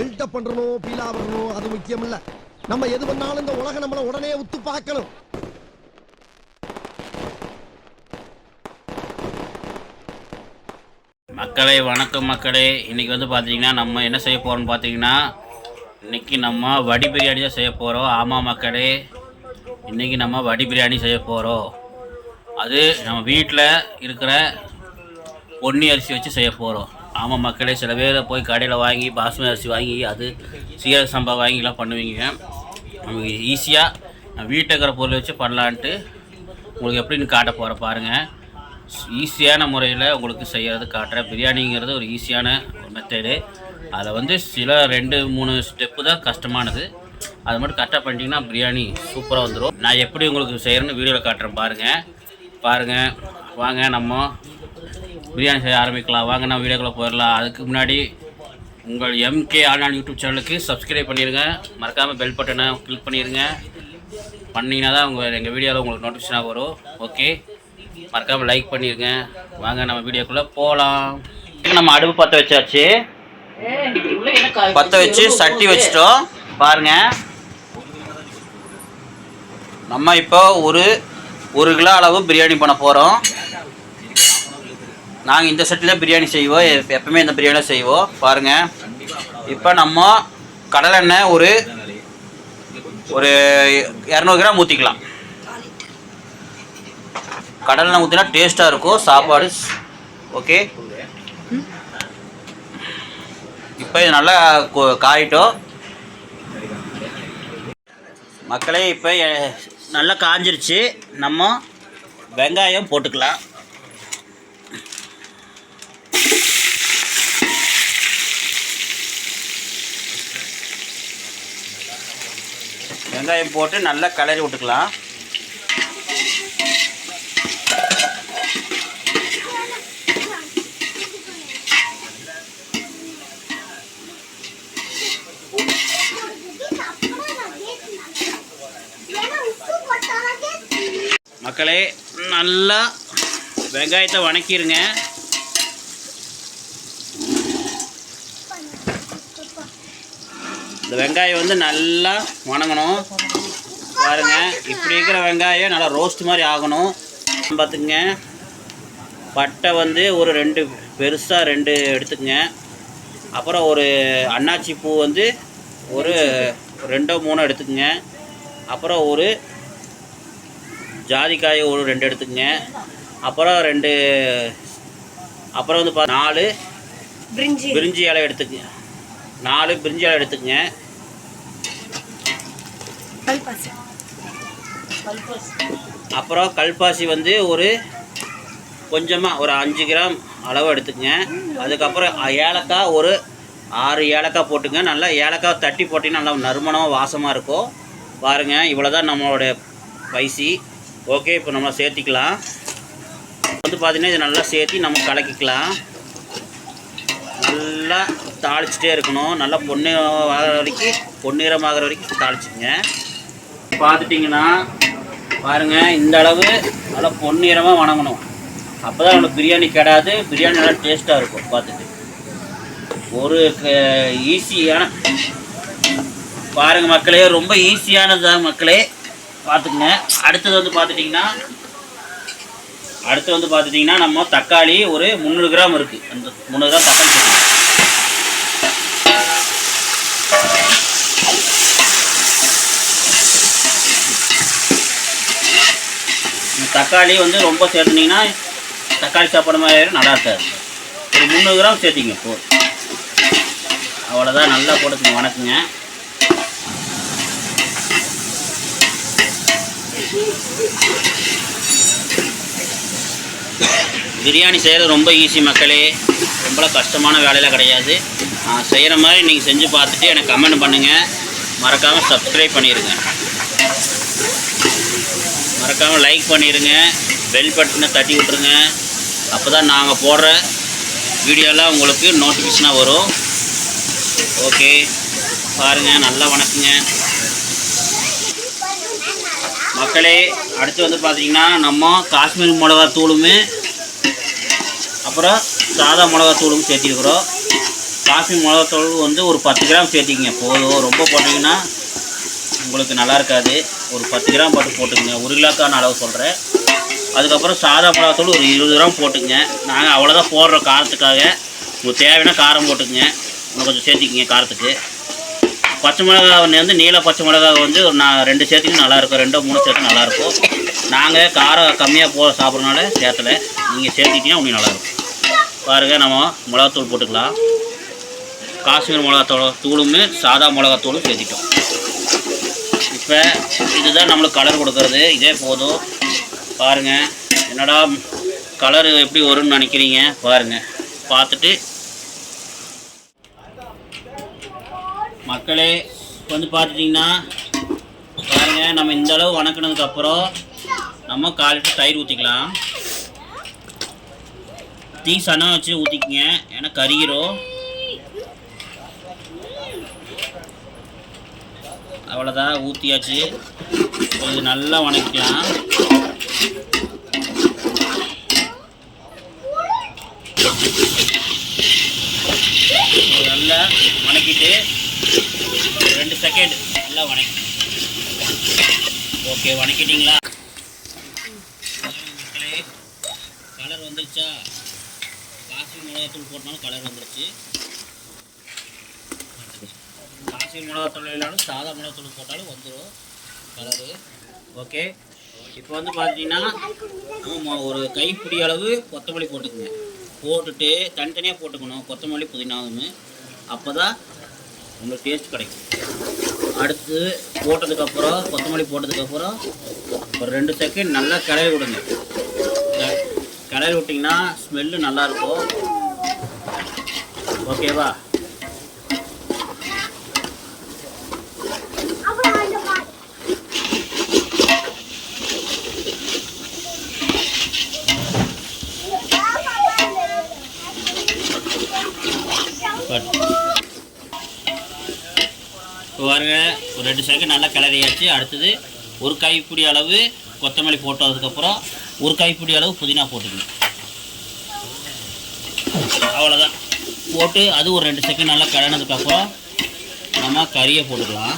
Build up பண்றணும் Beela அது முக்கியம் இல்ல நம்ம எது பண்ணாலும் இந்த உலகம் நம்மள உடனே உத்து பார்க்கணும். மக்களே வணக்கம் மக்களே. இன்றைக்கி வந்து பார்த்தீங்கன்னா நம்ம என்ன செய்ய போகிறோம்னு பார்த்தீங்கன்னா இன்றைக்கி நம்ம வடி பிரியாணி தான் செய்ய போகிறோம் ஆமாம் மக்களே. இன்றைக்கி நம்ம வடி பிரியாணி செய்ய போகிறோம் அது நம்ம வீட்டில் இருக்கிற பொன்னி அரிசி வச்சு செய்ய போகிறோம் ஆமாம் மக்களே சில பேர் போய் கடையில் வாங்கி பாஸ்மதி அரிசி வாங்கி அது சீரக சம்பா வாங்கிலாம் பண்ணுவீங்க. நமக்கு ஈஸியாக வீட்டில் இருக்கிற பொருள் வச்சு பண்ணலான்ட்டு உங்களுக்கு எப்படின்னு காட்ட போகிற பாருங்கள் ஈஸியான முறையில் உங்களுக்கு செய்கிறது காட்டுறேன். பிரியாணிங்கிறது ஒரு ஈஸியான ஒரு மெத்தேடு அதில் வந்து சில ரெண்டு மூணு ஸ்டெப்பு தான் கஷ்டமானது. அது மட்டும் கரெக்டாக பண்ணிட்டீங்கன்னா பிரியாணி சூப்பராக வந்துடும் நான் எப்படி உங்களுக்கு செய்கிறேன்னு வீடியோவில் காட்டுறேன் பாருங்கள் பாருங்கள் வாங்க நம்ம பிரியாணி செய்ய ஆரம்பிக்கலாம். வாங்க நம்ம வீடியோக்குள்ளே போயிடலாம். அதுக்கு முன்னாடி உங்கள் எம்கே ஆன்லைன் யூடியூப் சேனலுக்கு சப்ஸ்கிரைப் பண்ணிடுங்க மறக்காமல் பெல் பட்டனை கிளிக் பண்ணிடுங்க பண்ணிங்கன்னா தான் உங்கள் எங்கள் வீடியோவில் உங்களுக்கு நோட்டிஃபிகேஷனாக வரும். ஓகே மறக்காமல் லைக் பண்ணிடுங்க வாங்க நம்ம வீடியோக்குள்ளே போகலாம் நம்ம அடுப்பு பற்ற வச்சாச்சு. பற்ற வச்சு சட்டி வச்சிட்டோம். பாருங்க. நம்ம இப்போ ஒரு ஒரு கிலோ அளவு பிரியாணி பண்ண போகிறோம் நாங்கள் இந்த செட்டில் பிரியாணி செய்வோம். எப்பவுமே இந்த பிரியாணி செய்வோம். பாருங்கள் இப்போ நம்ம கடலெண்ணெய் ஒரு ஒரு இரநூறு கிராம் ஊற்றிக்கலாம் கடலெண்ணெய் ஊற்றினா டேஸ்ட்டாக இருக்கும். சாப்பாடு ஓகே இப்போ இது நல்லா காயிட்டோம் மக்களே இப்போ நல்லா காஞ்சிருச்சு. நம்ம வெங்காயம் போட்டுக்கலாம். வெங்காயம் போட்டு நல்லா கிளறி விட்டுக்கலாம். மக்களே நல்லா வெங்காயத்தை வணக்கிடுங்க இந்த வெங்காயம் வந்து நல்லா வணங்கணும். பாருங்க இப்படி இருக்கிற வெங்காயம் நல்லா ரோஸ்ட் மாதிரி ஆகணும். பார்த்துக்குங்க. பட்டை வந்து ஒரு ரெண்டு பெருசாக ரெண்டு எடுத்துக்கங்க. அப்புறம் ஒரு அன்னாச்சி பூ வந்து ஒரு ரெண்டோ மூணோ எடுத்துக்கங்க. அப்புறம் ஒரு ஜாதிக்காய் ஒரு ரெண்டு எடுத்துக்கங்க. அப்புறம் ரெண்டு அப்புறம் வந்து பா நாலு பிரிஞ்சி. பிரிஞ்சி இலை எடுத்துக்கங்க. நாலு பிரிஞ்சி இலை எடுத்துக்கங்க. அப்புறம் கல்பாசி வந்து ஒரு கொஞ்சமாக ஒரு அஞ்சு கிராம் அளவு எடுத்துக்கங்க. அதுக்கப்புறம் ஏலக்காய் ஒரு ஆறு ஏலக்காய் போட்டுங்க நல்லா ஏலக்காய் தட்டி போட்டிங்கன்னா நல்லா நறுமணமாக வாசமாக இருக்கும். பாருங்கள் இவ்வளோ தான் நம்மளோட ஸ்பைசி ஓகே இப்போ நம்ம சேர்த்திக்கலாம். வந்து பார்த்தீங்கன்னா இது நல்லா சேர்த்தி நம்ம கலக்கிக்கலாம். நல்லா தாளிச்சிட்டே இருக்கணும். நல்லா பொன்னி ஆகிற வரைக்கும் பொன்னிறமாகிற வரைக்கும் தாளிச்சுங்க. பார்த்துட்டிங்கன்னா பாருங்கள் இந்த அளவு நல்லா பொன்னிறமாக வணங்கணும். அப்போ தான் நம்மளுக்கு பிரியாணி கிடாது. பிரியாணி நல்லா டேஸ்ட்டாக இருக்கும் பார்த்துட்டு. ஒரு ஈஸியான பாருங்கள் மக்களே ரொம்ப ஈஸியானதுதான் மக்களே. பார்த்துக்குங்க. அடுத்தது வந்து பார்த்துட்டிங்கன்னா அடுத்து வந்து பார்த்துட்டிங்கன்னா நம்ம தக்காளி ஒரு முந்நூறு கிராம் இருக்குது அந்த முந்நூறு கிராம் தக்காளி சேர்த்துக்கணும் தக்காளி வந்து ரொம்ப சேர்த்துனீங்கன்னா தக்காளி சாப்பாடு மாதிரி நல்லா இருக்காது. ஒரு முந்நூறு கிராம் சேர்த்திங்க போ அவ்வளோதான் நல்லா போட்டுக்கங்க வணக்கங்க. பிரியாணி செய்கிறது ரொம்ப ஈஸி மக்களே. ரொம்ப கஷ்டமான வேலையெல்லாம் கிடையாது. நான் செய்கிற மாதிரி நீங்கள் செஞ்சு பார்த்துட்டு எனக்கு கமெண்ட் பண்ணுங்கள் மறக்காமல் சப்ஸ்கிரைப் பண்ணிடுங்க மறக்காமல் லைக் பண்ணிடுங்க பெல் பட்டனை தட்டி விட்ருங்க அப்போ தான் நாங்கள் போடுற வீடியோலாம் உங்களுக்கு நோட்டிஃபிகேஷனாக வரும். ஓகே பாருங்கள் நல்லா வணக்கங்க. மக்களே அடுத்து வந்து பார்த்தீங்கன்னா நம்ம காஷ்மீர் மிளகா தூளுமே அப்புறம் சாதா மிளகாத்தூளும் சேர்த்திருக்கிறோம். காஃபி மிளகாத்தூள் வந்து ஒரு பத்து கிராம் சேர்த்திக்கிங்க. போதும். ரொம்ப போட்டிங்கன்னா உங்களுக்கு நல்லா இருக்காது. ஒரு பத்து கிராம் போட்டு போட்டுக்கங்க. ஒரு கிலோக்கான அளவு சொல்கிறேன் அதுக்கப்புறம் சாதா மிளகாத்தூள் ஒரு இருபது கிராம் போட்டுக்கங்க. நாங்கள் அவ்வளோதான் போடுறோம் காரத்துக்காக உங்களுக்கு தேவைன்னா காரம் போட்டுக்கங்க. இன்னும் கொஞ்சம் சேர்த்திக்கிங்க காரத்துக்கு. பச்சை மிளகா வந்து நீல பச்சை மிளகா வந்து ஒரு நான் ரெண்டு சேர்த்துக்கும் நல்லாயிருக்கும் ரெண்டோ மூணு சேர்த்து நல்லாயிருக்கும் நாங்கள் காரம் கம்மியாக போ சாப்பிட்றதுனால சேர்த்தல. நீங்கள் சேர்த்திட்டீங்கன்னா உங்களுக்கு நல்லாயிருக்கும் பாருங்கள் நம்ம மிளகாத்தூள் போட்டுக்கலாம். காஷ்மீர் மிளகாத்தூள் தூளுமே சாதா மிளகாத்தூளும் சேர்த்திட்டோம். இப்போ இதுதான் நம்மளுக்கு கலர் கொடுக்கறது. இதே போதும். பாருங்கள் என்னடா கலர் எப்படி வரும்னு நினைக்கிறீங்க? பாருங்கள் பார்த்துட்டு. மக்களே வந்து பார்த்துட்டிங்கன்னா பாருங்கள் நம்ம இந்த அளவு வணக்கினதுக்கப்புறம் நம்ம காலிட்டு தயிர் ஊற்றிக்கலாம் தீ சனம் வச்சு ஊற்றிக்கங்க ஏன்னா கறிகிறோம் அவ்வளோதான் ஊற்றியாச்சு இது நல்லா வணக்கலாம் நல்லா வணக்கிட்டு ரெண்டு செகண்ட் நல்லா வணக்கி. ஓகே வணக்கிட்டீங்களா? மக்களே கலர் வந்துருச்சா? காஷ்மீர் மிளகாத்தூள் போட்டனாலும் கலர் வந்துருச்சு. காஷ்மீர் மிளகாத்தூள் இல்லைனாலும் சாதா மிளகாத்தூள் போட்டாலும் வந்துடும் கலரு ஓகே இப்போ வந்து பார்த்தீங்கன்னா நம்ம ஒரு கைப்பிடி அளவு கொத்தமல்லி போட்டுக்கோங்க. போட்டுட்டு தனித்தனியாக போட்டுக்கணும். கொத்தமல்லி புதினாவும். அப்போ தான் உங்களுக்கு டேஸ்ட் கிடைக்கும். அடுத்து போட்டதுக்கப்புறம் கொத்தமல்லி போட்டதுக்கப்புறம் ஒரு ரெண்டு செகண்ட் நல்லா கிளறி விடுங்க. கிளறி விட்டிங்கன்னா ஸ்மெல்லு நல்லாயிருக்கும் ஓகேவா பட் இப்போ பாருங்க ஒரு ரெண்டு செகண்ட் நல்லா கிளறியாச்சு. அடுத்தது ஒரு கைப்பிடி அளவு கொத்தமல்லி போட்டதுக்கப்புறம் ஒரு கைப்பிடி அளவு புதினா போட்டுக்கணும். அவ்வளோதான் போட்டு அது ஒரு ரெண்டு செகண்ட் நல்லா கிளறினதுக்கப்புறம் நம்ம கறியை போட்டுக்கலாம்.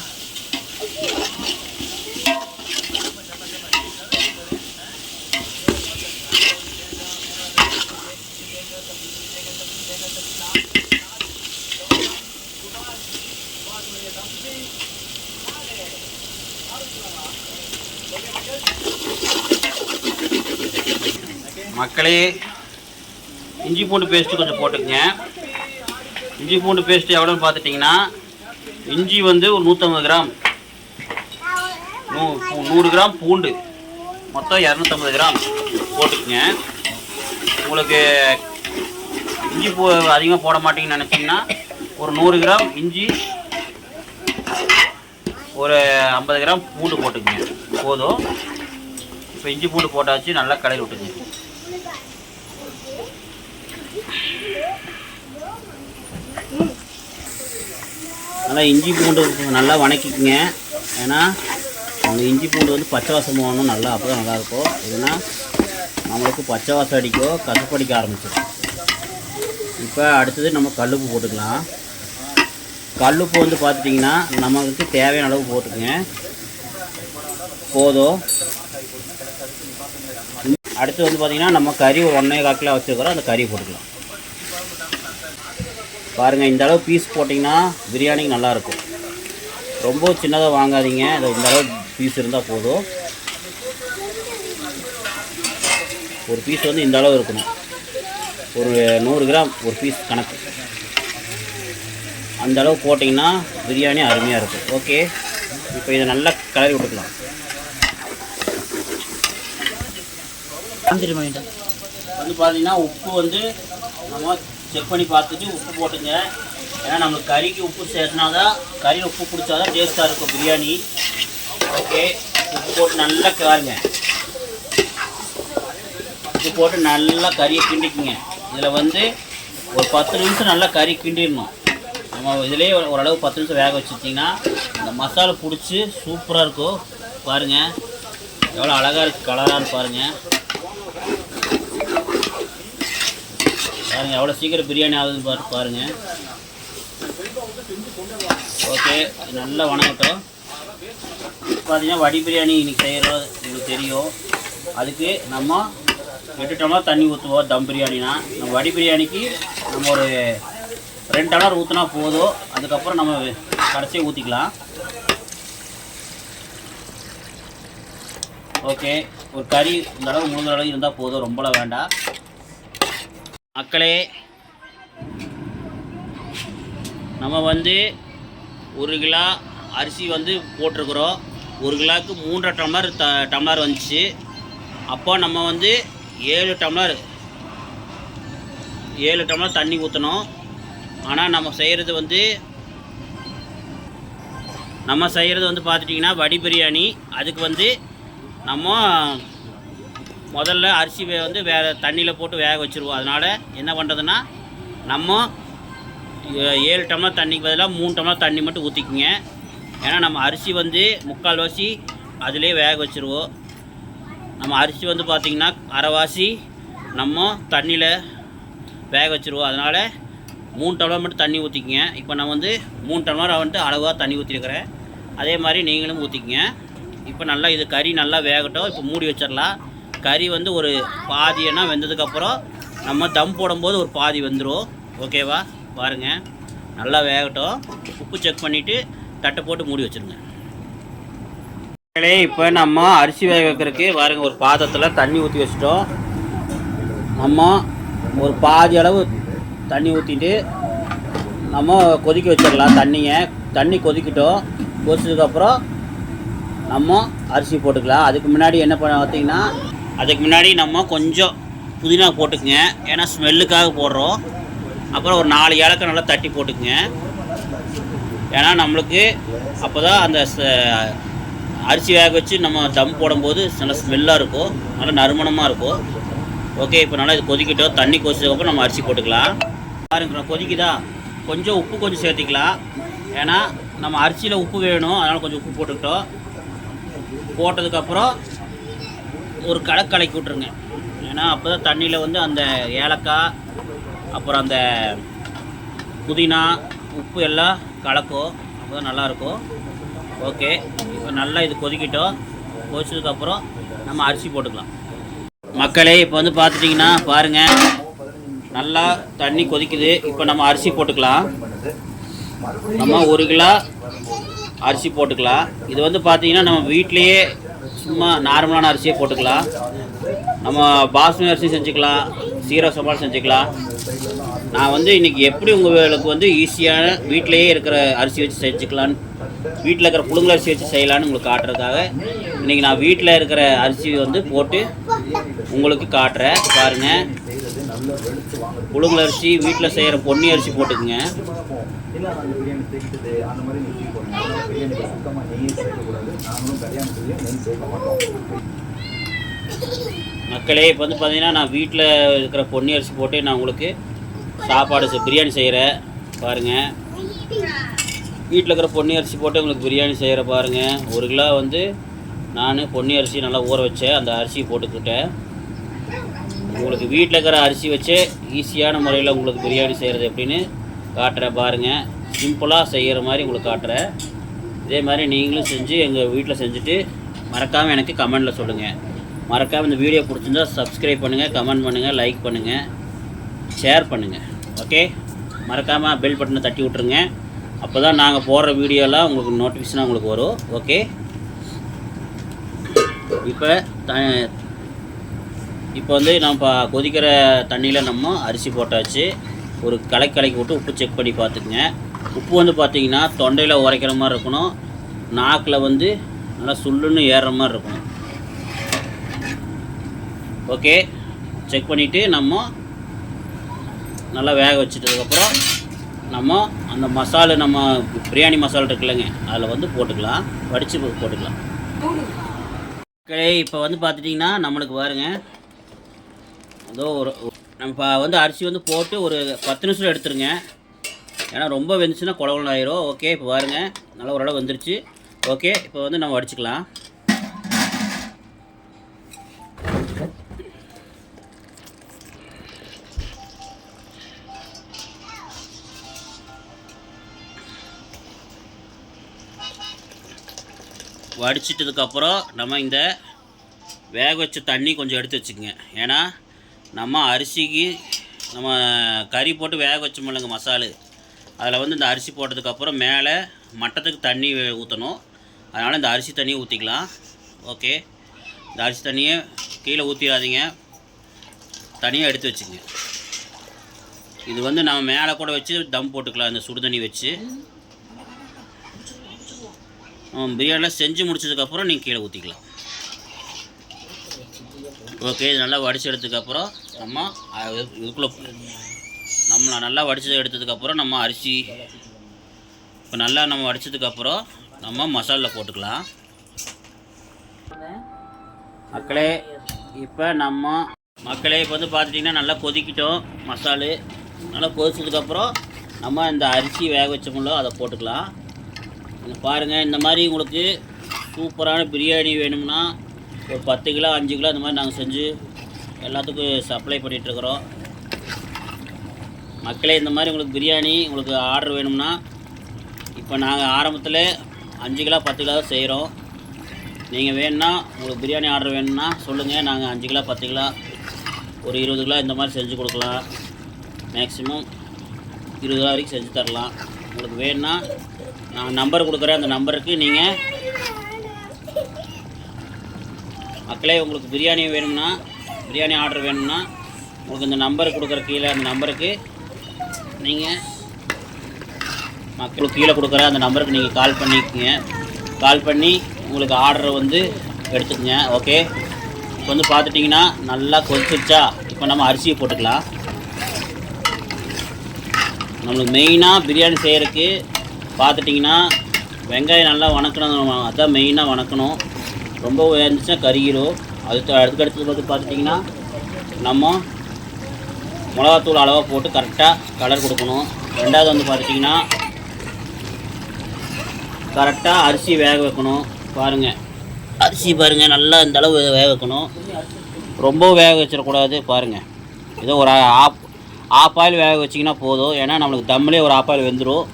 தக்காளி இஞ்சி பூண்டு பேஸ்ட்டு கொஞ்சம் போட்டுக்கங்க. இஞ்சி பூண்டு பேஸ்ட்டு எவ்வளோன்னு பார்த்துட்டிங்கன்னா இஞ்சி வந்து ஒரு நூற்றம்பது கிராம். நூ பூ- நூறு கிராம் பூண்டு. மொத்தம் இரநூத்தம்பது கிராம் போட்டுக்குங்க. உங்களுக்கு இஞ்சி பூ அதிகமாக போட மாட்டிங்கன்னு நினச்சிங்கன்னா ஒரு நூறு கிராம் இஞ்சி ஒரு ஐம்பது கிராம் பூண்டு போட்டுக்குங்க. போதும். இப்போ இஞ்சி பூண்டு போட்டாச்சு நல்லா கடையில் விட்டுக்குங்க. நல்லா இஞ்சி பூண்டு நல்லா வணக்கிக்குங்க. ஏன்னா அந்த இஞ்சி பூண்டு வந்து பச்சை வாசம் போகணும் நல்லா அப்போ தான் நல்லாயிருக்கும். இல்லைன்னா நம்மளுக்கு பச்சை வாசம் அடிக்கோ கசப்படிக்க ஆரம்பிச்சிடும். இப்போ அடுத்தது நம்ம கல்லுப்பு போட்டுக்கலாம். கல்லுப்பு வந்து பார்த்துட்டிங்கன்னா நமக்கு தேவையான அளவு போட்டுக்குங்க. போதும். அடுத்து வந்து பார்த்திங்கன்னா நம்ம கறி ஒரு ஒன்றே காக்கில் வச்சுருக்கிறோம். அந்த கறி போட்டுக்கலாம். பாருங்கள் இந்த அளவு பீஸ் போட்டிங்கன்னா பிரியாணிக்கு நல்லாயிருக்கும். ரொம்ப சின்னதாக வாங்காதீங்க. அது இந்த அளவு பீஸ் இருந்தால் போதும். ஒரு பீஸ் வந்து இந்த அளவு இருக்கணும். ஒரு நூறு கிராம் ஒரு பீஸ் கணக்கு. அந்த அளவு போட்டிங்கன்னா பிரியாணி அருமையாக இருக்கும். ஓகே? இப்போ இதை நல்லா கலரி விட்டுக்கலாம். வந்து பார்த்தீங்கன்னா உப்பு வந்து நம்ம செக் பண்ணி பார்த்துட்டு உப்பு போட்டுங்க. ஏன்னா நம்மளுக்கு கறிக்கு உப்பு சேர்த்துனா தான் கறியில் உப்பு பிடிச்சா தான் டேஸ்ட்டாக இருக்கும் பிரியாணி. ஓகே உப்பு போட்டு நல்லா காருங்க உப்பு போட்டு நல்லா கறியை கிண்டிக்குங்க. இதில் வந்து ஒரு பத்து நிமிஷம் நல்லா கறி கிண்டிடணும். நம்ம இதிலே ஓரளவு பத்து நிமிஷம் வேக வச்சுட்டிங்கன்னா இந்த மசாலா பிடிச்சி சூப்பராக இருக்கும். பாருங்கள் எவ்வளோ அழகாக இருக்குது கலரான்னு பாருங்கள் பாருங்கள் எவ்வளோ சீக்கிரம் பிரியாணி ஆகுதுன்னு பாரு பாருங்கள் ஓகே நல்லா வணங்கட்டும். பார்த்தீங்கன்னா வடி பிரியாணி இன்றைக்கி செய்கிறோம் உங்களுக்கு தெரியும். அதுக்கு நம்ம எட்டு டம்ளர் தண்ணி ஊற்றுவோம் தம் பிரியாணினா. நம்ம வடி பிரியாணிக்கு நம்ம ஒரு ரெண்டு டம்ளர் ஊற்றினா போதும். அதுக்கப்புறம் நம்ம கடைசியாக ஊற்றிக்கலாம் ஓகே ஒரு கறி இந்த அளவு மூணு அளவு இருந்தால் போதும். ரொம்பலாம் வேண்டாம். மக்களே நம்ம வந்து ஒரு கிலோ அரிசி வந்து போட்டிருக்கிறோம். ஒரு கிலோவுக்கு மூன்றரை டம்ளர் த டம்ளர் வந்துச்சு. அப்போ நம்ம வந்து ஏழு டம்ளர் ஏழு டம்ளர் தண்ணி ஊற்றணும் ஆனால் நம்ம செய்கிறது வந்து நம்ம செய்கிறது வந்து பார்த்துட்டிங்கன்னா வடி பிரியாணி. அதுக்கு வந்து நம்ம முதல்ல அரிசி வே வந்து வேறு தண்ணியில் போட்டு வேக வச்சுருவோம். அதனால் என்ன பண்ணுறதுன்னா நம்ம ஏழு டம்ளர் தண்ணிக்கு பதிலாக மூணு டம்ளர் தண்ணி மட்டும் ஊற்றிக்குங்க ஏன்னா நம்ம அரிசி வந்து முக்கால்வாசி அதிலே வேக வச்சுருவோம். நம்ம அரிசி வந்து பார்த்திங்கன்னா அரைவாசி நம்ம தண்ணியில் வேக வச்சுருவோம். அதனால் மூணு டம்ளர் மட்டும் தண்ணி ஊற்றிக்குங்க இப்போ நான் வந்து மூணு டம்ளர் வந்துட்டு அளவாக தண்ணி ஊற்றிருக்கிறேன் அதே மாதிரி நீங்களும் ஊற்றிக்குங்க இப்போ நல்லா இது கறி நல்லா வேகட்டும். இப்போ மூடி வச்சிடலாம் கறி வந்து ஒரு பாதியன்னா வெந்ததுக்கப்புறம் நம்ம தம் போடும்போது ஒரு பாதி வந்துடும் ஓகேவா பாருங்கள் நல்லா வேகட்டும். உப்பு செக் பண்ணிவிட்டு தட்டை போட்டு மூடி வச்சுருங்க. இப்போ நம்ம அரிசி வேக வைக்கிறதுக்கு பாருங்க ஒரு பாத்திரத்தில் தண்ணி ஊற்றி வச்சிட்டோம். நம்ம ஒரு பாதி அளவு தண்ணி ஊற்றிட்டு நம்ம கொதிக்க வச்சிடலாம் தண்ணியை. தண்ணி கொதிக்கிட்டோம். கொதிச்சதுக்கப்புறம் நம்ம அரிசி போட்டுக்கலாம். அதுக்கு முன்னாடி என்ன பண்ண பார்த்தீங்கன்னா அதுக்கு முன்னாடி நம்ம கொஞ்சம் புதினா போட்டுக்குங்க. ஏன்னா ஸ்மெல்லுக்காக போடுறோம். அப்புறம் ஒரு நாலு ஏலக்காய் நல்லா தட்டி போட்டுக்குங்க. ஏன்னா நம்மளுக்கு அப்போ தான் அந்த ச- அரிசி வேக வச்சு நம்ம தம் போடும்போது நல்லா ஸ்மெல்லாக இருக்கும். நல்லா நறுமணமாக இருக்கும். ஓகே இப்போ நல்லா இது கொதிக்கட்டும். தண்ணி கொதிச்சதுக்கப்புறம் நம்ம அரிசி போட்டுக்கலாம். பாருங்க கொதிக்குதா? கொஞ்சம் உப்பு கொஞ்சம் சேர்த்திக்கலாம். ஏன்னா நம்ம அரிசியில் உப்பு வேணும். அதனால் கொஞ்சம் உப்பு போட்டுக்கிட்டோம். போட்டதுக்கப்புறம் ஒரு கலக்கு கலக்கி விட்ருங்க ஏன்னா அப்போ தான் தண்ணியில் வந்து அந்த ஏலக்காய் அப்புறம் அந்த புதினா உப்பு எல்லாம் கலக்கும். அப்போ தான் நல்லாயிருக்கும். ஓகே. இப்போ நல்லா இது கொதிக்கிட்டோம். கொதிச்சதுக்கப்புறம் நம்ம அரிசி போட்டுக்கலாம். மக்களே இப்போ வந்து பார்த்துட்டிங்கன்னா பாருங்கள் நல்லா தண்ணி கொதிக்குது. இப்போ நம்ம அரிசி போட்டுக்கலாம். நம்ம ஒரு கிலோ அரிசி போட்டுக்கலாம். இது வந்து பார்த்தீங்கன்னா நம்ம வீட்லேயே சும்மா நார்மலான அரிசியே போட்டுக்கலாம். நம்ம பாஸ்மதி அரிசி செஞ்சுக்கலாம். சீரக சம்பால் செஞ்சுக்கலாம். நான் வந்து இன்றைக்கி எப்படி உங்களுக்கு வந்து ஈஸியான வீட்டிலேயே இருக்கிற அரிசி வச்சு செஞ்சுக்கலான்னு வீட்டில் இருக்கிற புழுங்கல் அரிசி வச்சு செய்யலான்னு உங்களுக்கு காட்டுறதுக்காக இன்றைக்கி நான் வீட்டில் இருக்கிற அரிசி வந்து போட்டு உங்களுக்கு காட்டுறேன். பாருங்கள் புழுங்கல் அரிசி வீட்டில் செய்கிற பொன்னி அரிசி போட்டுக்குங்க. பிரியாணிக்கு சுத்தமாக நெய்யே சேர்க்கக்கூடாது நாங்களும் கல்யாணத்துலேயும் நெய் சேர்க்க மாட்டோம் மக்களே இப்போ வந்து பார்த்தீங்கன்னா நான் வீட்டில் இருக்கிற பொன்னி அரிசி போட்டு நான் உங்களுக்கு சாப்பாடு பிரியாணி செய்கிறேன் பாருங்கள் வீட்டில் இருக்கிற பொன்னி அரிசி போட்டு உங்களுக்கு பிரியாணி செய்கிற பாருங்கள் ஒரு கிலோ வந்து நான் பொன்னி அரிசி நல்லா ஊற வச்சேன். அந்த அரிசி போட்டுக்கிட்டேன். உங்களுக்கு வீட்டில் இருக்கிற அரிசி வச்சு ஈஸியான முறையில் உங்களுக்கு பிரியாணி செய்கிறது எப்படின்னு காட்டுறேன் பாருங்கள் சிம்பிளாக செய்கிற மாதிரி உங்களுக்கு காட்டுறேன். இதே மாதிரி நீங்களும் செஞ்சு எங்கள் வீட்டில் செஞ்சுட்டு மறக்காமல் எனக்கு கமெண்டில் சொல்லுங்கள் மறக்காமல் இந்த வீடியோ பிடிச்சிருந்தா சப்ஸ்கிரைப் பண்ணுங்கள் கமெண்ட் பண்ணுங்கள் லைக் பண்ணுங்கள் ஷேர் பண்ணுங்கள் ஓகே மறக்காமல் பெல் பட்டனை தட்டி விட்ருங்க அப்போ தான் நாங்கள் போடுற வீடியோலாம் உங்களுக்கு நோட்டிஃபிகேஷனாக உங்களுக்கு வரும். ஓகே இப்போ த இப்போ வந்து நம்ம கொதிக்கிற தண்ணியில் நம்ம அரிசி போட்டாச்சு. ஒரு கலக்கி கலக்கி விட்டு உப்பு செக் பண்ணி பார்த்துக்குங்க. உப்பு வந்து பார்த்திங்கன்னா தொண்டையில் உரைக்கிற மாதிரி இருக்கணும். நாக்கில் வந்து நல்லா சுள்ளுன்னு ஏறுற மாதிரி இருக்கணும். ஓகே செக் பண்ணிவிட்டு நம்ம நல்லா வேக வச்சிட்டதுக்கப்புறம் நம்ம அந்த மசாலா நம்ம பிரியாணி மசாலா இருக்குல்லங்க அதில் வந்து போட்டுக்கலாம். வடித்து போட்டுக்கலாம். ஓகே இப்போ வந்து பார்த்துட்டிங்கன்னா நம்மளுக்கு பாருங்க. அதோ ஒரு நம்ம வந்து அரிசி வந்து போட்டு ஒரு பத்து நிமிஷம் எடுத்துருங்க. ஏன்னா ரொம்ப வெந்துச்சுன்னா குளவுல ஆயிரும். ஓகே இப்போ பாருங்கள் நல்லா ஓரளவு வந்துருச்சு. ஓகே இப்போ வந்து நம்ம வடிச்சுக்கலாம் வடிச்சிட்டதுக்கப்புறம் நம்ம இந்த வேக வச்ச தண்ணி கொஞ்சம் எடுத்து வச்சுக்கோங்க. ஏன்னா நம்ம அரிசிக்கு நம்ம கறி போட்டு வேக வச்சோம் இல்லைங்க மசாலு. அதில் வந்து இந்த அரிசி போட்டதுக்கப்புறம் மேலே மட்டத்துக்கு தண்ணி ஊற்றணும் அதனால் இந்த அரிசி தண்ணியை ஊற்றிக்கலாம் ஓகே. இந்த அரிசி தண்ணியை கீழே ஊற்றிடாதீங்க தனியாக எடுத்து வச்சுங்க இது வந்து நம்ம மேலே கூட வச்சு தம் போட்டுக்கலாம் இந்த சுடு தண்ணி வச்சு. நம்ம பிரியாணிலாம் செஞ்சு முடிச்சதுக்கப்புறம் நீங்கள் கீழே ஊற்றிக்கலாம் ஓகே இது நல்லா வடிச்சு எடுத்ததுக்கப்புறம் நம்ம இதுக்குள்ளே நம்ம நல்லா வடிச்சதை எடுத்ததுக்கப்புறம் நம்ம அரிசி இப்போ நல்லா நம்ம வடிச்சதுக்கப்புறம் நம்ம மசாலில் போட்டுக்கலாம். மக்களே இப்போ நம்ம மக்களே இப்போ வந்து பார்த்துட்டிங்கன்னா நல்லா கொதிக்கிட்டோம் மசாலு. நல்லா கொதிச்சதுக்கப்புறம் நம்ம இந்த அரிசி வேக வச்சோம்ல அதை போட்டுக்கலாம். பாருங்கள் இந்த மாதிரி உங்களுக்கு சூப்பரான பிரியாணி வேணும்னா ஒரு பத்து கிலோ அஞ்சு கிலோ இந்த மாதிரி நாங்கள் செஞ்சு எல்லாத்துக்கும் சப்ளை பண்ணிகிட்ருக்குறோம் மக்களே இந்த மாதிரி உங்களுக்கு பிரியாணி உங்களுக்கு ஆர்டர் வேணும்னா இப்போ நாங்கள் ஆரம்பத்தில் அஞ்சு கிலோ பத்து கிலோ தான் செய்கிறோம் நீங்கள் வேணும்னா உங்களுக்கு பிரியாணி ஆர்டர் வேணும்னா சொல்லுங்கள் நாங்கள் அஞ்சு கிலோ பத்து கிலோ ஒரு இருபது கிலோ இந்த மாதிரி செஞ்சு கொடுக்கலாம். மேக்ஸிமம் இருபது கிலோ வரைக்கும் செஞ்சு தரலாம். உங்களுக்கு வேணும்னா நான் நம்பர் கொடுக்குறேன். அந்த நம்பருக்கு நீங்கள் மக்களே உங்களுக்கு பிரியாணி வேணும்னா பிரியாணி ஆர்டர் வேணும்னா உங்களுக்கு இந்த நம்பர் கொடுக்குற கீழே அந்த நம்பருக்கு நீங்கள் மக்களுக்கு கீழே கொடுக்குற அந்த நம்பருக்கு நீங்கள் கால் பண்ணிக்கோங்க. கால் பண்ணி உங்களுக்கு ஆர்டரை வந்து எடுத்துக்கங்க. ஓகே இப்போ வந்து பார்த்துட்டிங்கன்னா நல்லா கொதிச்சிருச்சா? இப்போ நம்ம அரிசியை போட்டுக்கலாம். நம்மளுக்கு மெயினாக பிரியாணி செய்கிறதுக்கு பார்த்துட்டிங்கன்னா வெங்காயம் நல்லா வணக்கணும். அதான் மெயினாக வணக்கணும். ரொம்ப இருந்துச்சுன்னா கருகிரும். அதுக்கு அதுக்கு அடுத்தது பார்த்து பார்த்துட்டிங்கன்னா நம்ம மிளகாத்தூள் அளவாக போட்டு கரெக்டாக கலர் கொடுக்கணும். ரெண்டாவது வந்து பார்த்துட்டிங்கன்னா கரெக்டாக அரிசி வேக வைக்கணும். பாருங்கள் அரிசி பாருங்கள் நல்லா இந்த அளவு வேக வைக்கணும். ரொம்ப வேக வச்சிடக்கூடாது பாருங்கள் ஏதோ ஒரு ஆப் ஆஃப் ஆயில் வேக வச்சிங்கன்னா போதும். ஏன்னா நம்மளுக்கு தம்மிலே ஒரு ஆஃப் ஆயில் வெந்துடும்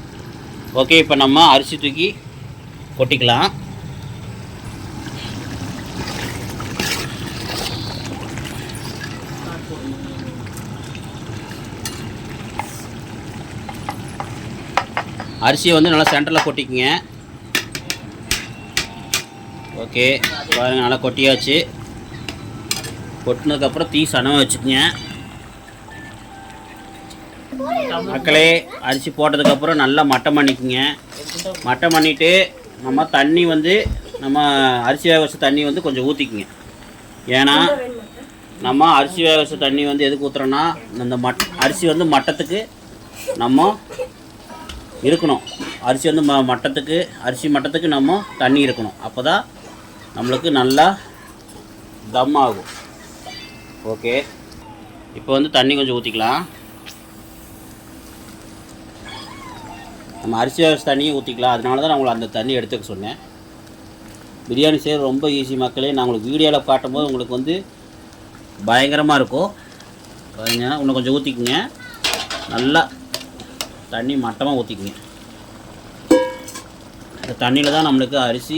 ஓகே இப்போ நம்ம அரிசி தூக்கி கொட்டிக்கலாம். அரிசியை வந்து நல்லா சென்டரில் கொட்டிக்குங்க. ஓகே பாருங்க நல்லா கொட்டியாச்சு. கொட்டினதுக்கப்புறம் தீ சனவை வச்சுக்கோங்க. மக்களே அரிசி போட்டதுக்கப்புறம் நல்லா மட்டம் பண்ணிக்குங்க. மட்டம் பண்ணிவிட்டு நம்ம தண்ணி வந்து நம்ம அரிசி வேக வச்ச தண்ணி வந்து கொஞ்சம் ஊற்றிக்குங்க ஏன்னா நம்ம அரிசி வேக வச்ச தண்ணி வந்து எதுக்கு ஊற்றுறோன்னா இந்த மட் அரிசி வந்து மட்டத்துக்கு நம்ம இருக்கணும். அரிசி வந்து ம மட்டத்துக்கு அரிசி மட்டத்துக்கு நம்ம தண்ணி இருக்கணும். அப்போ தான் நம்மளுக்கு நல்லா தம் ஆகும். ஓகே. இப்போ வந்து தண்ணி கொஞ்சம் ஊற்றிக்கலாம் நம்ம அரிசி அரிசி தண்ணியும் ஊற்றிக்கலாம் அதனால தான் நான் உங்களை அந்த தண்ணி எடுத்துக்க சொன்னேன். பிரியாணி செய்ய ரொம்ப ஈஸி மக்களே. நான் உங்களுக்கு வீடியோவில் காட்டும்போது உங்களுக்கு வந்து பயங்கரமாக இருக்கும். பாருங்க இன்னும் கொஞ்சம் ஊற்றிக்குங்க நல்லா தண்ணி மட்டமாக ஊற்றிக்குங்க இந்த தண்ணியில் தான் நம்மளுக்கு அரிசி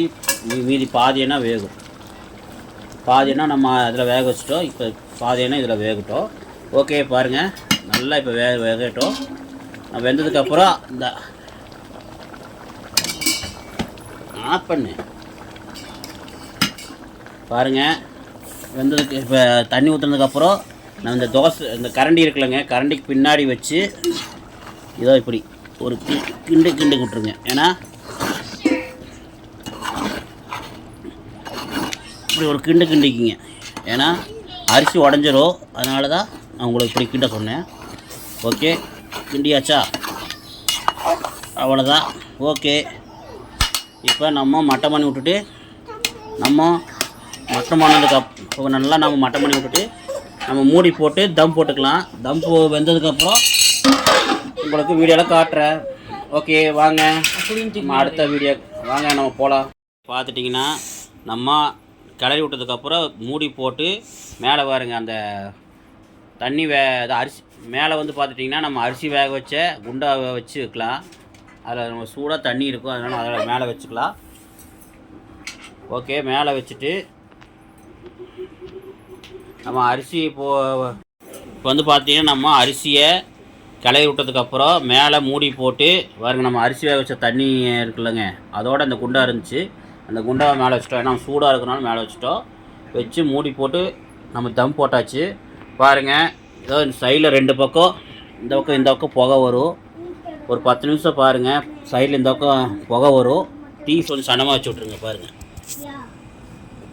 மீதி பாதியனா வேகும். பாதியனா நம்ம அதில் வேக வச்சிட்டோம். இப்போ பாதியனா இதில் வேகட்டும். ஓகே பாருங்கள் நல்லா இப்போ வே வேகட்டும். நான் வெந்ததுக்கப்புறம் இந்த ஆஃப் பண்ணு. பாருங்கள் வெந்ததுக்கு இப்போ தண்ணி ஊற்றுனதுக்கப்புறம் நான் இந்த தோசை இந்த கரண்டி இருக்குல்லங்க கரண்டிக்கு பின்னாடி வச்சு இதோ இப்படி ஒரு கிண்டு கிண்டு விட்ருங்க ஏன்னா இப்படி ஒரு கிண்டு கிண்டிக்கிங்க ஏன்னா அரிசி உடஞ்சிரும் அதனால தான் நான் உங்களுக்கு இப்படி கிண்ட சொன்னேன். ஓகே கிண்டியாச்சா? அவ்வளோதான் ஓகே. இப்போ நம்ம மட்டை பண்ணி விட்டுட்டு நம்ம மட்டை பண்ணதுக்கு நல்லா நம்ம மட்டை பண்ணி விட்டுட்டு நம்ம மூடி போட்டு தம் போட்டுக்கலாம். தம் வெந்ததுக்கப்புறம் உங்களுக்கு வீடியோலாம் காட்டுறேன். ஓகே வாங்க. நம்ம அடுத்த வீடியோ வாங்க நம்ம போகலாம் பார்த்துட்டிங்கன்னா நம்ம கிளறி விட்டதுக்கப்புறம் மூடி போட்டு மேலே பாருங்க அந்த தண்ணி வே அது அரிசி மேலே வந்து பார்த்துட்டிங்கன்னா நம்ம அரிசி வேக வச்ச குண்டா வச்சு வைக்கலாம் அதில் நம்ம சூடாக தண்ணி இருக்கும் அதனால் அதில் மேலே வச்சுக்கலாம். ஓகே மேலே வச்சுட்டு நம்ம அரிசி இப்போ இப்போ வந்து பார்த்தீங்கன்னா நம்ம அரிசியை கிளறி விட்டதுக்கப்புறம் மேலே மூடி போட்டு பாருங்க நம்ம அரிசி வேக வச்ச தண்ணி இருக்குல்லங்க. அதோட அந்த குண்டா இருந்துச்சு. அந்த குண்டாவை மேலே வச்சுட்டோம். ஏன்னா சூடாக இருக்கனால மேலே வச்சுட்டோம். வச்சு மூடி போட்டு நம்ம தம் போட்டாச்சு. பாருங்கள் ஏதோ இந்த சைடில் ரெண்டு பக்கம் இந்த பக்கம் இந்த பக்கம் புகை வரும். ஒரு பத்து நிமிஷம் பாருங்கள் சைடில் இந்த பக்கம் புகை வரும். டீ கொஞ்சம் சன்னமாக வச்சு விட்ருங்க பாருங்கள்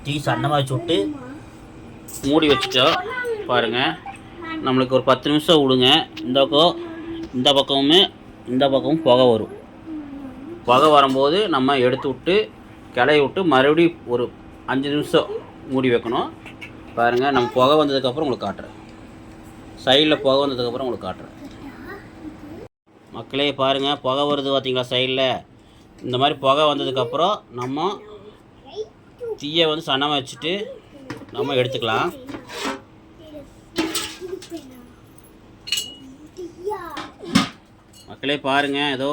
டீ சன்னமாக வச்சு விட்டு மூடி வச்சுட்டோம். பாருங்கள் நம்மளுக்கு ஒரு பத்து நிமிஷம் விடுங்க. இந்த பக்கம் இந்த பக்கமுமே இந்த பக்கமும் புகை வரும். புகை வரும்போது நம்ம எடுத்து விட்டு கிளைய விட்டு மறுபடியும் ஒரு அஞ்சு நிமிஷம் மூடி வைக்கணும். பாருங்கள் நம்ம புகை வந்ததுக்கப்புறம் உங்களுக்கு காட்டுறேன். சைடில் புகை வந்ததுக்கப்புறம் உங்களுக்கு காட்டுறேன். மக்களே பாருங்கள் புகை வருது பார்த்தீங்களா சைடில்? இந்த மாதிரி புகை வந்ததுக்கப்புறம் நம்ம தீயை வந்து சன்னமாக வச்சுட்டு நம்ம எடுத்துக்கலாம். மக்களே பாருங்க. ஏதோ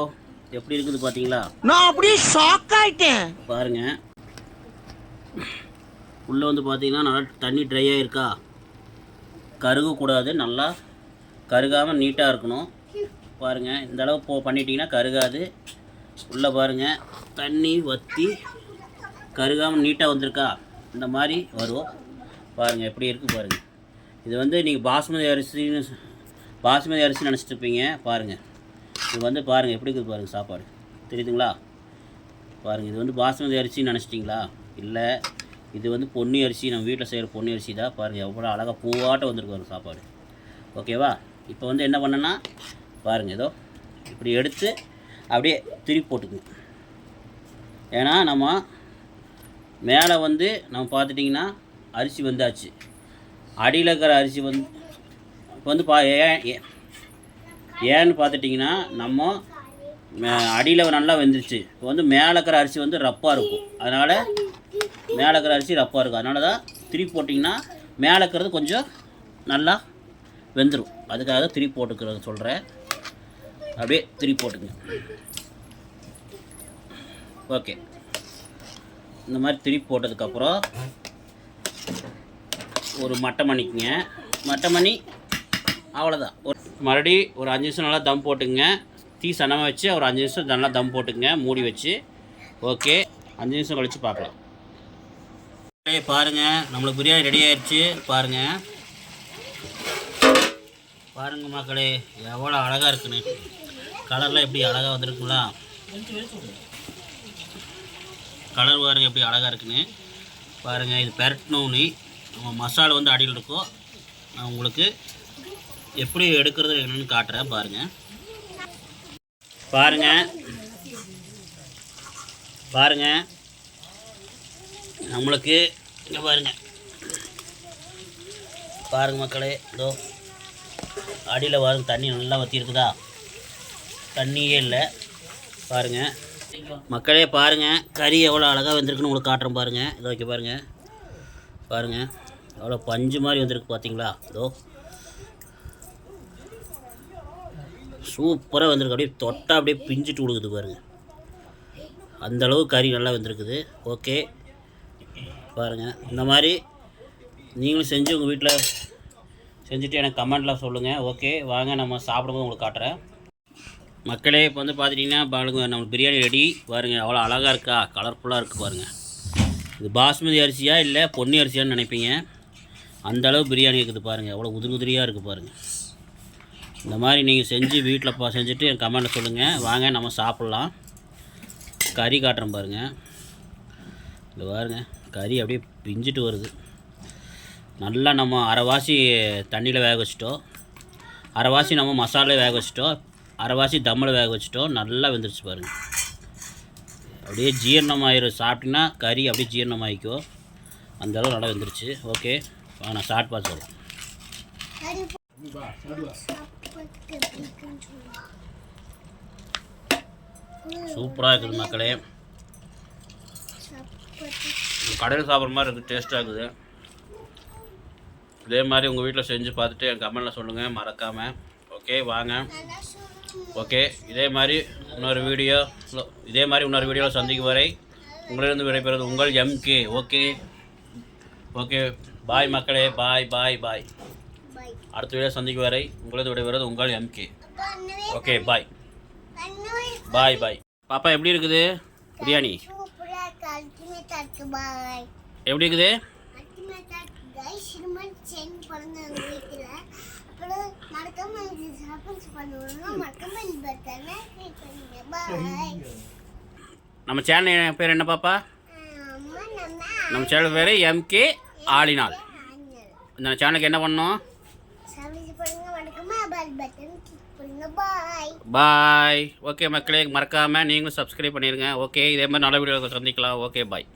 எப்படி இருக்குது பார்த்தீங்களா நான் அப்படியே ஷாக் ஆயிட்டேன். பாருங்க. உள்ளே வந்து பார்த்தீங்கன்னா நல்லா தண்ணி ட்ரையாக இருக்கா கருகக்கூடாது. நல்லா கருகாமல் நீட்டாக இருக்கணும். பாருங்கள் இந்த அளவு போ பண்ணிட்டீங்கன்னா கருகாது. உள்ளே பாருங்கள் தண்ணி வற்றி கருகாமல் நீட்டாக வந்திருக்கா? இந்த மாதிரி வரும் பாருங்கள் எப்படி இருக்குது பாருங்கள் இது வந்து நீங்கள் பாஸ்மதி அரிசின்னு பாஸ்மதி அரிசி நினச்சிட்டு இருப்பீங்க. பாருங்கள் இது வந்து பாருங்கள் எப்படி இருக்குது பாருங்கள் சாப்பாடு. தெரியுதுங்களா? பாருங்கள் இது வந்து பாஸ்மதி அரிசின்னு நினச்சிட்டிங்களா? இல்லை இது வந்து பொன்னி அரிசி நம்ம வீட்டில் செய்கிற பொன்னி அரிசி தான். பாருங்கள் எவ்வளோ அழகாக பூவாட்டம் வந்திருக்கு சாப்பாடு. ஓகேவா? இப்போ வந்து என்ன பண்ணேன்னா பாருங்கள் ஏதோ இப்படி எடுத்து அப்படியே திருப்பி போட்டுக்குங்க ஏன்னா நம்ம மேலே வந்து நம்ம பார்த்துட்டிங்கன்னா அரிசி வந்தாச்சு. அடியில் இருக்கிற அரிசி வந்து இப்போ வந்து பா ஏன் ஏன்னு பார்த்துட்டிங்கன்னா நம்ம அடியில் நல்லா வெந்துருச்சு. இப்போ வந்து மேலே இருக்கிற அரிசி வந்து ரப்பாக இருக்கும். அதனால் மேலே இருக்கிற அரிசி ரப்பாக இருக்கும். அதனால தான் திருப்பி போட்டிங்கன்னா மேலே இருக்கிறது கொஞ்சம் நல்லா வெந்துடும் அதுக்காக தான் திருப்பி போட்டுக்கிறது சொல்கிறேன் அப்படியே திருப்பி போட்டுங்க. ஓகே. இந்த மாதிரி திருப்பி போட்டதுக்கப்புறம் ஒரு மட்டை மணிக்குங்க. மட்டை மணி அவ்வளோதான் ஒரு மறுபடி ஒரு அஞ்சு நிமிஷம் நல்லா தம் போட்டுங்க தீ சனமாக வச்சு ஒரு அஞ்சு நிமிஷம் நல்லா தம் போட்டுங்க மூடி வச்சு. ஓகே. அஞ்சு நிமிஷம் கழித்து பார்க்கலாம். பாருங்கள் நம்மளுக்கு பிரியாணி ரெடி ஆயிடுச்சு பாருங்கள் பாருங்க மக்களே எவ்வளோ அழகாக இருக்குன்னு. கலர்லாம் எப்படி அழகாக வந்திருக்குங்களா கலர் பாருங்க எப்படி அழகாக இருக்குன்னு. பாருங்கள் இது பெரட்டணும்னு. நம்ம மசாலா வந்து அடியில் இருக்கும். நான் உங்களுக்கு எப்படி எடுக்கிறது என்னன்னு காட்டுறேன் பாருங்க. பாருங்க. பாருங்க. நம்மளுக்கு இங்கே பாருங்க. பாருங்க மக்களே இதோ அடியில் பாருங்க தண்ணி நல்லா வற்றி இருக்குதா தண்ணியே இல்லை. பாருங்க. மக்களே பாருங்க. கறி எவ்வளோ அழகாக வந்திருக்குன்னு உங்களுக்கு காட்டுறேன் பாருங்க. இதோ வைக்க பாருங்க. பாருங்க. எவ்வளோ பஞ்சு மாதிரி வந்திருக்கு பார்த்தீங்களா இதோ சூப்பராக வந்திருக்கு. அப்படியே தொட்டா அப்படியே பிஞ்சிட்டு கொடுக்குது பாருங்க. அந்த அளவு கறி நல்லா வந்திருக்குது. ஓகே. பாருங்கள் இந்த மாதிரி நீங்களும் செஞ்சு உங்கள் வீட்டில் செஞ்சுட்டு எனக்கு கமெண்ட்டில் சொல்லுங்கள் ஓகே. வாங்க நம்ம சாப்பிடும்போது உங்களுக்கு காட்டுறேன். மக்களே இப்போ வந்து பார்த்துட்டிங்கன்னா பாருங்க நம்ம பிரியாணி ரெடி பாருங்க அவ்வளோ அழகாக இருக்கா? கலர்ஃபுல்லாக இருக்குது பாருங்கள் இது பாஸ்மதி அரிசியா இல்லை பொன்னி அரிசியான்னு நினைப்பீங்க. அந்த அளவு பிரியாணி இருக்குது பாருங்கள் அவ்வளோ உதிரி உதிரியாக இருக்குது பாருங்கள் இந்த மாதிரி நீங்கள் செஞ்சு வீட்டில் பா செஞ்சுட்டு என் கமெண்ட்டில் சொல்லுங்கள் வாங்க நம்ம சாப்பிட்லாம். கறி காட்டுறேன் பாருங்கள் இது பாருங்கள் கறி அப்படியே பிஞ்சிட்டு வருது. நல்லா நம்ம அரைவாசி தண்ணியில் வேக வச்சிட்டோம். அரைவாசி நம்ம மசாலாவில் வேக வச்சிட்டோம். அரைவாசி தம்மில் வேக வச்சிட்டோம். நல்லா வெந்துருச்சு பாருங்கள் அப்படியே ஜீரணமாயிரும். சாப்பிட்டிங்கன்னா கறி அப்படியே ஜீரணம் அந்த அளவு நல்லா வெந்துருச்சு. ஓகே நான் சாப்பிட்டு பார்த்து சொல்கிறேன் சூப்பராக இருக்குது மக்களே. கடையில் சாப்பிட்ற மாதிரி இருக்குது டேஸ்ட்டாக இருக்குது. இதே மாதிரி உங்கள் வீட்டில் செஞ்சு பார்த்துட்டு என் கமெண்டில் சொல்லுங்கள் மறக்காமல் ஓகே வாங்க. ஓகே இதே மாதிரி இன்னொரு வீடியோ இதே மாதிரி இன்னொரு வீடியோவில் சந்திக்கும் வரை உங்களிலிருந்து விடைபெறுவது உங்கள் எம்கே ஓகே ஓகே பாய் மக்களே. பாய் பாய் பாய் அடுத்த வீடியோ சந்திக்கும் வரை உங்களது விடைபெறுவது உங்கள் எம்கே ஓகே பாய் பாய் பாய் பாப்பா எப்படி இருக்குது? பிரியாணி? எப்படி இருக்குது? நம்ம சேனல் பேர் என்ன பாப்பா? நம்ம சேனல் பேர் எம்கே ஆளினால் இந்த சேனலுக்கு என்ன பண்ணோம் சர்வீஸ் பண்ணுங்க மறக்காம பெல் பட்டன் கிளிக் பண்ணுங்க பாய். பாய். ஓகே மக்களே மறக்காமல் நீங்களும் சப்ஸ்கிரைப் பண்ணிடுங்க ஓகே இதே மாதிரி நல்ல வீடியோ சந்திக்கலாம். Okay bye.